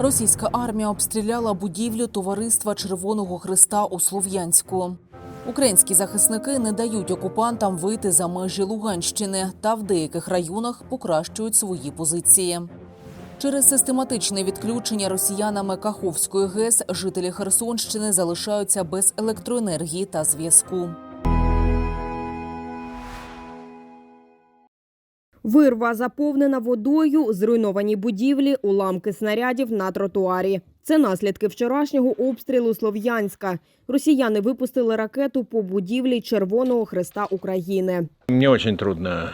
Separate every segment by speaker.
Speaker 1: Російська армія обстріляла будівлю товариства Червоного Христа у Слов'янську. Українські захисники не дають окупантам вийти за межі Луганщини та в деяких районах покращують свої позиції. Через систематичне відключення росіянами Каховської ГЕС жителі Херсонщини залишаються без електроенергії та зв'язку.
Speaker 2: Вирва заповнена водою, зруйновані будівлі, уламки снарядів на тротуарі. Це наслідки вчорашнього обстрілу Слов'янська. Росіяни випустили ракету по будівлі Червоного Хреста України.
Speaker 3: Мені очень трудно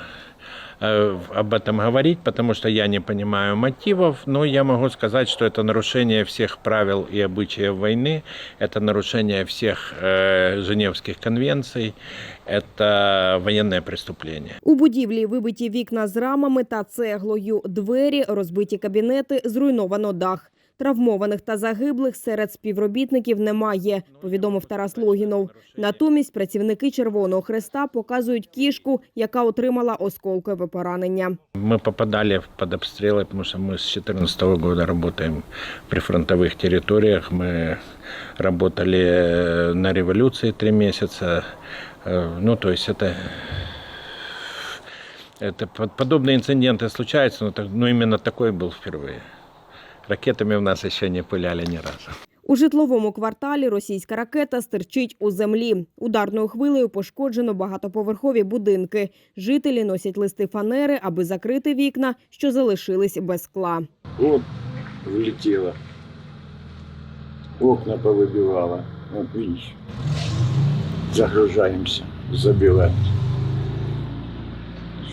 Speaker 3: об этом говорить, потому что я не понимаю мотивов, но я могу сказать, что это нарушение всех правил и обычаев войны, это нарушение всех э, Женевских конвенций, это военное преступление.
Speaker 2: У будівлі вибиті вікна з рамами та цеглою, двері, розбиті кабінети, зруйновано дах. Травмованих та загиблих серед співробітників немає, повідомив Тарас Логінов. Натомість працівники Червоного Хреста показують кішку, яка отримала осколкове поранення.
Speaker 3: Мы попадали под обстрелы, потому что мы с 2014 года работаем при фронтовых территориях. Мы работали э, на революции три месяца. Э, Ну, то есть это, это под- подобные инциденты случаются, но, так- но именно такой был впервые. Ракетами в нас еще не пыляли ни разу.
Speaker 2: У житловому кварталі російська ракета стирчить у землі. Ударною хвилею пошкоджено багатоповерхові будинки. Жителі носять листи фанери, аби закрити вікна, що залишились без скла.
Speaker 4: Вот влетело. Окна повыбивало. Вот видишь. Загружаемся. Забивать.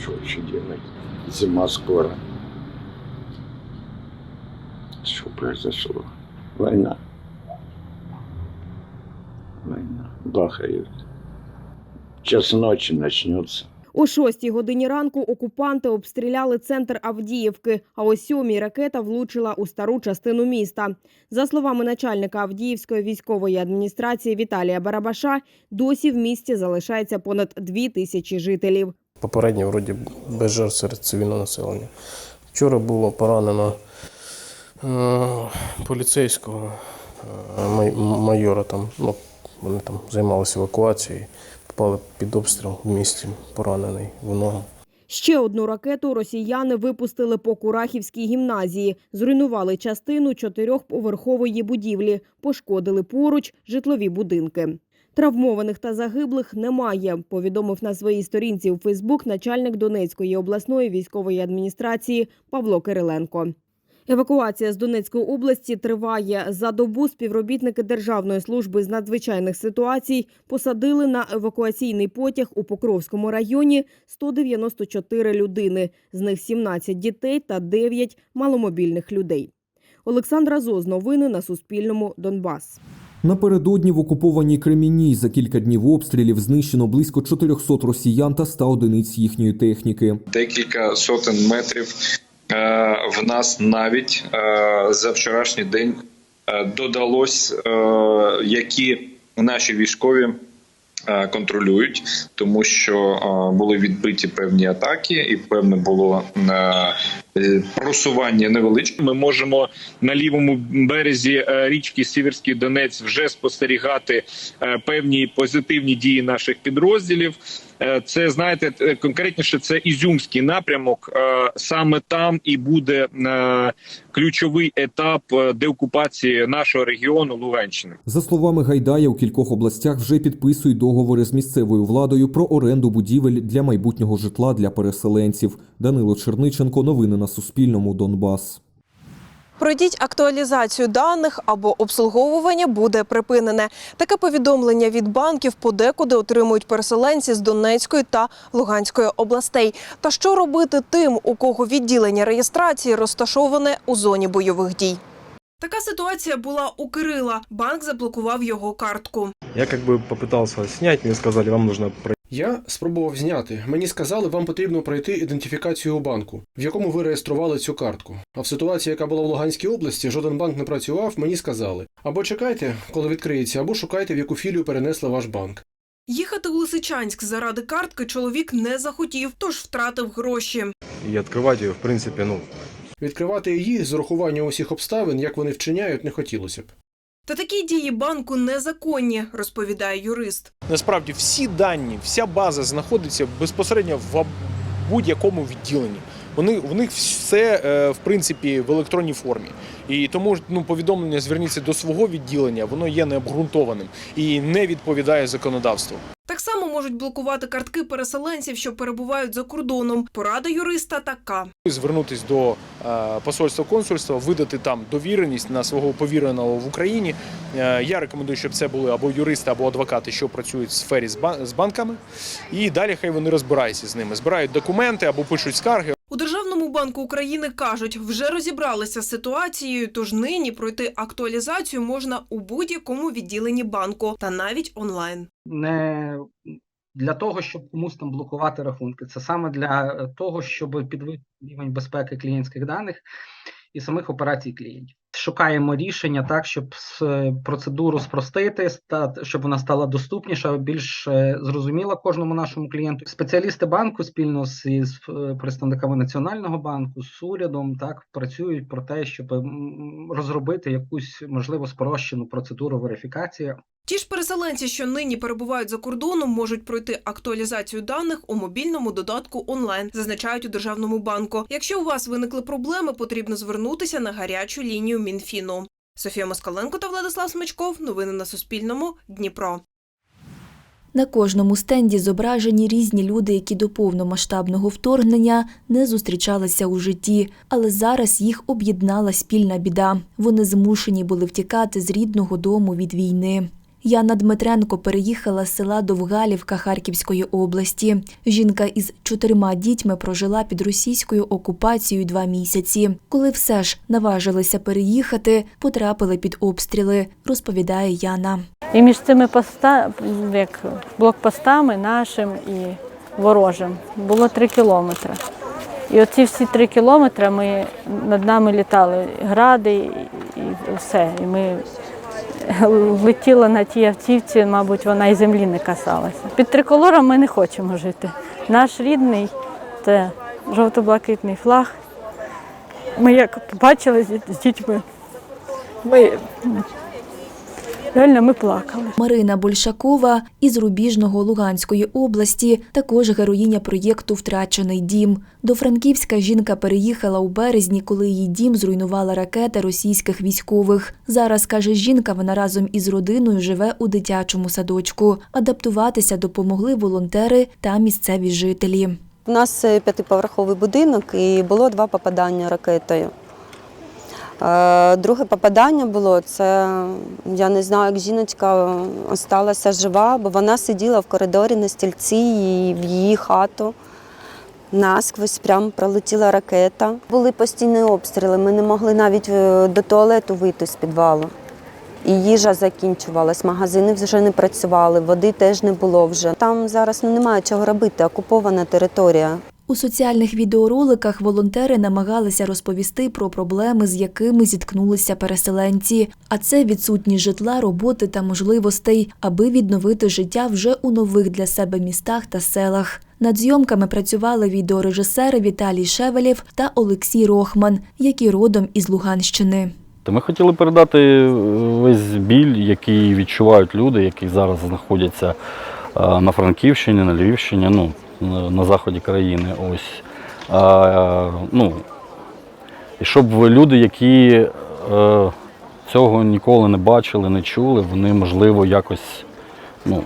Speaker 4: Что еще делать? Зима скоро. Что произошло? Война. Война. Бахает. Час ночи начнется.
Speaker 2: О шостій годині ранку окупанти обстріляли центр Авдіївки, а о сьомій ракета влучила у стару частину міста. За словами начальника Авдіївської військової адміністрації Віталія Барабаша, досі в місті залишається понад дві тисячі жителів.
Speaker 5: Попередньо вроді без жертв серед цивільного населення. Вчора було поранено поліцейського е, майора. Там, ну, вони там займалися евакуацією, попали під обстріл в місті, поранений в ногу.
Speaker 2: Ще одну ракету росіяни випустили по Курахівській гімназії, зруйнували частину чотирьохповерхової будівлі, пошкодили поруч житлові будинки. Травмованих та загиблих немає, повідомив на своїй сторінці у Фейсбук начальник Донецької обласної військової адміністрації Павло Кириленко. Евакуація з Донецької області триває. За добу співробітники Державної служби з надзвичайних ситуацій посадили на евакуаційний потяг у Покровському районі 194 людини, з них 17 дітей та 9 маломобільних людей. Олександра Зоз. Новини на Суспільному. Донбас.
Speaker 6: Напередодні в окупованій Кремінній за кілька днів обстрілів знищено близько 400 росіян та 100 одиниць їхньої техніки.
Speaker 7: декілька сотень метрів. Е, В нас навіть е, за вчорашній день е, додалось, які наші військові контролюють, тому що були відбиті певні атаки, і певне було просування невеличке. Ми можемо на лівому березі річки Сіверський Донець вже спостерігати певні позитивні дії наших підрозділів. Е, Це знаєте, е, конкретніше це ізюмський напрямок. Е, Саме там і буде ключовий етап деокупації нашого регіону Луганщини.
Speaker 6: За словами Гайдая, у кількох областях вже підписують договори з місцевою владою про оренду будівель для майбутнього житла для переселенців. Данило Черниченко. Новини на Суспільному. Донбас.
Speaker 8: Пройдіть актуалізацію даних або обслуговування буде припинене. Таке повідомлення від банків подекуди отримують переселенці з Донецької та Луганської областей. Та що робити тим, у кого відділення реєстрації розташоване у зоні бойових дій? Така ситуація була у Кирила. Банк заблокував його картку.
Speaker 9: Я как бы попытался снять, мне сказали, вам пройти.
Speaker 10: Я спробував зняти. Мені сказали, вам потрібно пройти ідентифікацію у банку, в якому ви реєстрували цю картку. А в ситуації, яка була в Луганській області, жоден банк не працював, мені сказали: або чекайте, коли відкриється, або шукайте, в яку філію перенесли ваш банк.
Speaker 8: Їхати у Лисичанськ заради картки чоловік не захотів, тож втратив гроші.
Speaker 9: И открывать ее, в принципе, ну,
Speaker 10: Відкривати її з урахуванням усіх обставин, як вони вчиняють, не хотілося б.
Speaker 8: Та такі дії банку незаконні, розповідає юрист.
Speaker 11: Насправді всі дані, вся база знаходиться безпосередньо в будь-якому відділенні. Вони в них все е, в принципі в електронній формі. І тому ну повідомлення зверніться до свого відділення, воно є необґрунтованим і не відповідає законодавству.
Speaker 8: Так само можуть блокувати картки переселенців, що перебувають за кордоном. Порада юриста така.
Speaker 11: Звернутись до е, посольства консульства, видати там довіреність на свого повіреного в Україні. Е, я рекомендую, щоб це були або юристи, або адвокати, що працюють в сфері з бан- з банками. І далі хай вони розбираються з ними, збирають документи або пишуть скарги.
Speaker 8: У Державному банку України кажуть, вже розібралися з ситуацією, тож нині пройти актуалізацію можна у будь-якому відділенні банку та навіть онлайн.
Speaker 12: не для того, щоб комусь там блокувати рахунки. Це саме для того, щоб підвищити рівень безпеки клієнтських даних і самих операцій клієнтів. Шукаємо рішення так, щоб процедуру спростити, щоб вона стала доступніша, більш е, зрозуміла кожному нашому клієнту. Спеціалісти банку спільно з, із е, представниками національного банку, з урядом, так працюють про те, щоб розробити якусь можливо спрощену процедуру верифікації
Speaker 8: Ті ж переселенці, що нині перебувають за кордоном, можуть пройти актуалізацію даних у мобільному додатку онлайн, зазначають у державному банку. Якщо у вас виникли проблеми, потрібно звернутися на гарячу лінію Мінфіну. Софія Москаленко та Владислав Смичков. Новини на Суспільному. Дніпро.
Speaker 13: На кожному стенді зображені різні люди, які до повномасштабного вторгнення не зустрічалися у житті, але зараз їх об'єднала спільна біда. Вони змушені були втікати з рідного дому від війни. Яна Дмитренко переїхала з села Довгалівка Харківської області. Жінка із чотирма дітьми прожила під російською окупацією два місяці. Коли все ж наважилися переїхати, потрапили під обстріли, розповідає Яна.
Speaker 14: І між цими поста, як блокпостами нашим і ворожим було три кілометри. І оці всі три кілометри ми над нами літали гради і, все. І ми летіли на тій автівці, мабуть, вона і землі не касалася. Під триколором ми не хочемо жити. Наш рідний це жовто-блакитний флаг. Ми як побачили з дітьми, ми реально ми плакали.
Speaker 13: Марина Большакова із Рубіжного Луганської області, також героїня проєкту Втрачений дім. До Франківська жінка переїхала у березні, коли її дім зруйнувала ракета російських військових. Зараз каже жінка, вона разом із родиною живе у дитячому садочку. Адаптуватися допомогли волонтери та місцеві жителі.
Speaker 15: У нас е, п'ятиповерховий будинок і було два попадання ракетою. Е, Друге попадання було це я не знаю, як жіночка осталася жива, бо вона сиділа в коридорі на стільці і в її хату. Насквозь прям пролетіла ракета. Були постійні обстріли. Ми не могли навіть е, до туалету вийти з підвалу. І їжа закінчувалась, магазини вже не працювали, води теж не було вже. Там зараз ну, немає чого робити, окупована територія.
Speaker 13: У соціальних відеороликах волонтери намагалися розповісти про проблеми, з якими зіткнулися переселенці. А це відсутність житла, роботи та можливостей, аби відновити життя вже у нових для себе містах та селах. Над зйомками працювали відеорежисери Віталій Шевелєв та Олексій Рохман, які родом із Луганщини.
Speaker 16: Ми хотіли передати е, весь біль, який відчувають люди, які зараз знаходяться е, на Франківщині, на Львівщині, ну, на- заході країни. Ось. А, ну, і щоб люди, які е, цього ніколи не бачили, не чули, вони, можливо, якось ну,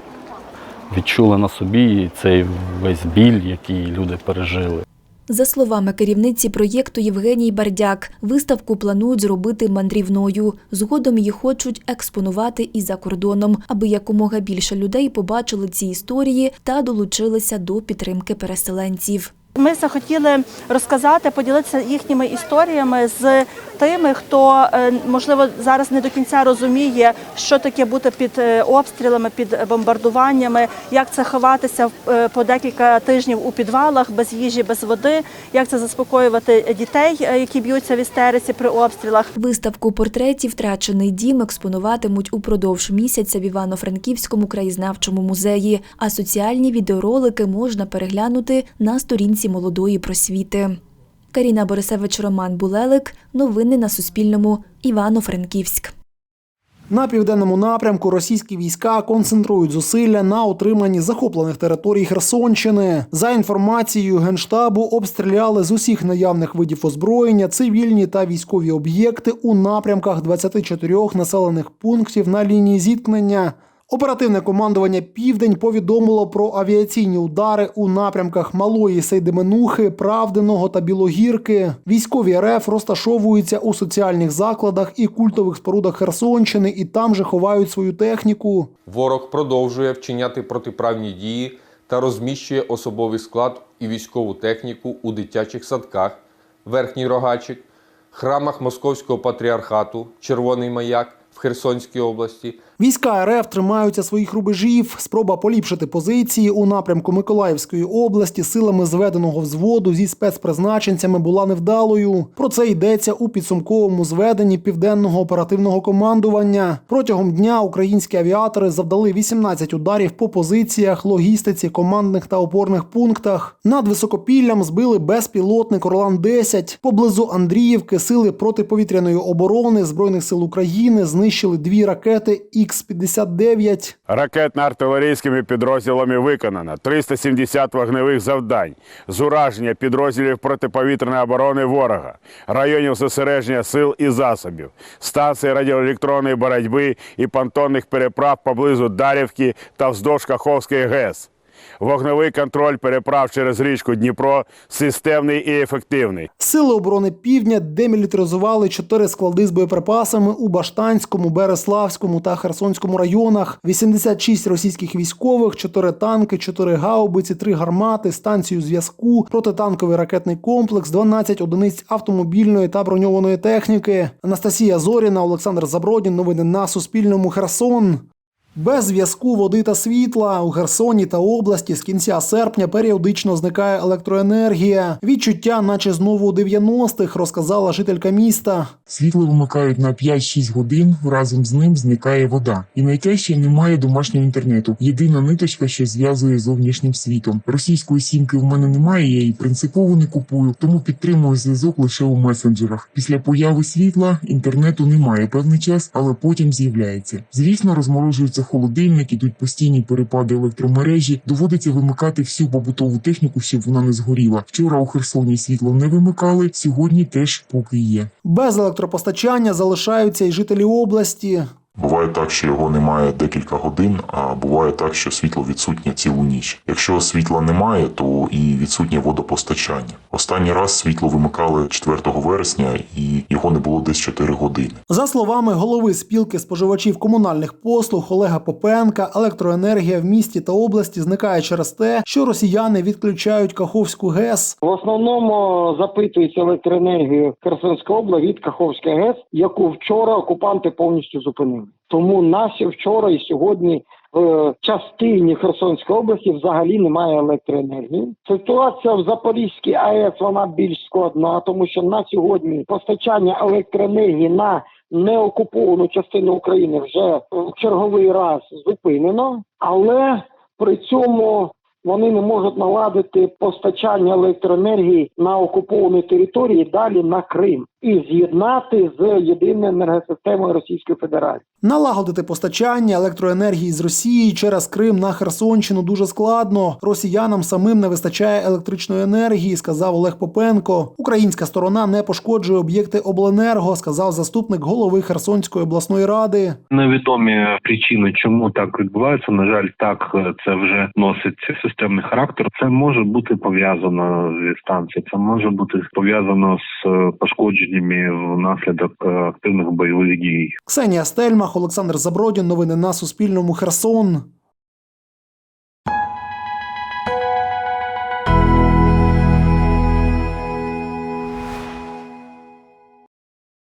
Speaker 16: відчули на собі цей весь біль, який люди пережили.
Speaker 13: За словами керівниці проєкту Євгенії Бардяк, виставку планують зробити мандрівною. Згодом її хочуть експонувати і за кордоном, аби якомога більше людей побачили ці історії та долучилися до підтримки переселенців.
Speaker 14: Ми захотіли розказати, поділитися їхніми історіями з тими, хто е, можливо зараз не до кінця розуміє, що таке бути під е, обстрілами, під бомбардуваннями, як це ховатися е, по декілька тижнів у підвалах без їжі, без води, як це заспокоювати дітей, які б'ються в істериці при обстрілах.
Speaker 13: Виставку портретів Втрачений дім експонуватимуть упродовж місяця в Івано-Франківському краєзнавчому музеї, а соціальні відеоролики можна переглянути на сторінці молодої просвіти. Каріна Борисевич, Роман Булелик. Новини на Суспільному. Івано-Франківськ.
Speaker 17: На південному напрямку російські війська концентрують зусилля на утриманні захоплених територій Херсонщини. За інформацією генштабу, обстріляли з усіх наявних видів озброєння цивільні та військові об'єкти у напрямках 24 населених пунктів на лінії зіткнення. Оперативне командування Південь повідомило про авіаційні удари у напрямках Малої Сейдеменухи, Правдиного та Білогірки. Військові РФ розташовуються у соціальних закладах і культових спорудах Херсонщини і там же ховають свою техніку.
Speaker 18: Ворог продовжує вчиняти протиправні дії та розміщує особовий склад і військову техніку у дитячих садках, Верхній Рогачик, храмах Московського патріархату, Червоний Маяк в Херсонській області,
Speaker 17: Війська РФ тримаються своїх рубежів. Спроба поліпшити позиції у напрямку Миколаївської області силами зведеного взводу зі спецпризначенцями була невдалою. Про це йдеться у підсумковому зведенні південного оперативного командування. Протягом дня українські авіатори завдали 18 ударів по позиціях, логістиці, командних та опорних пунктах. Над високопіллям збили безпілотник Орлан 10 Поблизу Андріївки сили протиповітряної оборони збройних сил України знищили дві ракети Х-59.
Speaker 19: Ракетно-артилерійськими підрозділами виконано 370 вогневих завдань з ураження підрозділів протиповітряної оборони ворога, районів зосередження сил і засобів, станції радіоелектронної боротьби і понтонних переправ поблизу Дарівки та вздовж Каховської ГЕС. Вогневий контроль переправ через річку Дніпро системний і ефективний.
Speaker 17: Сили оборони Півдня демілітаризували чотири склади з боєприпасами у Баштанському, Береславському та Херсонському районах. 86 російських військових, 4 танки, 4 гаубиці, 3 гармати, станцію зв'язку, протитанковий ракетний комплекс, 12 одиниць автомобільної та броньованої техніки. Анастасія Зоріна, Олександр Забродін. Новини на Суспільному. Херсон. Без зв'язку води та світла у Херсоні та області з кінця серпня періодично зникає електроенергія. Відчуття, наче знову у 90-х, розказала жителька міста.
Speaker 20: Світло вимикають на 5-6 годин, разом з ним зникає вода. І найтяжче немає домашнього інтернету. Єдина ниточка, що зв'язує з зовнішнім світом. Російської сімки в мене немає, я її принципово не купую, тому підтримую зв'язок лише у месенджерах. Після появи світла інтернету немає певний час, але потім з'являється. Звісно, розморожуються холодильник, ідуть постійні перепади електромережі. Доводиться вимикати всю побутову техніку, щоб вона не згоріла. Вчора у Херсоні світло не вимикали, сьогодні теж поки є.
Speaker 17: Без електропостачання залишаються й жителі області.
Speaker 21: Буває так, що його немає декілька годин, а буває так, що світло відсутнє цілу ніч. Якщо світла немає, то і відсутнє водопостачання. Останній раз світло вимикали 4 вересня, і його не було десь 4 години.
Speaker 17: За словами голови спілки споживачів комунальних послуг Олега Попенка, електроенергія в місті та області зникає через те, що росіяни відключають Каховську ГЕС.
Speaker 22: В основному запитується електроенергію Херсонська область від Каховської ГЕС, яку вчора окупанти повністю зупинили. Тому наші вчора і сьогодні в частині Херсонської області взагалі немає електроенергії. Ситуація в Запорізькій АЕС вона більш складна, тому що на сьогодні постачання електроенергії на неокуповану частину України вже в черговий раз зупинено, але при цьому вони не можуть наладити постачання електроенергії на окупованій території далі на Крим і з'єднати з єдиною енергосистемою Російської Федерації.
Speaker 17: Налагодити постачання електроенергії з Росії через Крим на Херсонщину дуже складно. Росіянам самим не вистачає електричної енергії, сказав Олег Попенко. Українська сторона не пошкоджує об'єкти обленерго, сказав заступник голови Херсонської обласної ради.
Speaker 23: Невідомі причини, чому так відбувається. На жаль, так е, це вже носить системний характер. Це може бути пов'язано зі станцією, це може бути пов'язано з е, пошкодженнями внаслідок е, активних бойових дій.
Speaker 17: Ксенія Стельмах, Олександр Забродін. Новини на Суспільному. Херсон.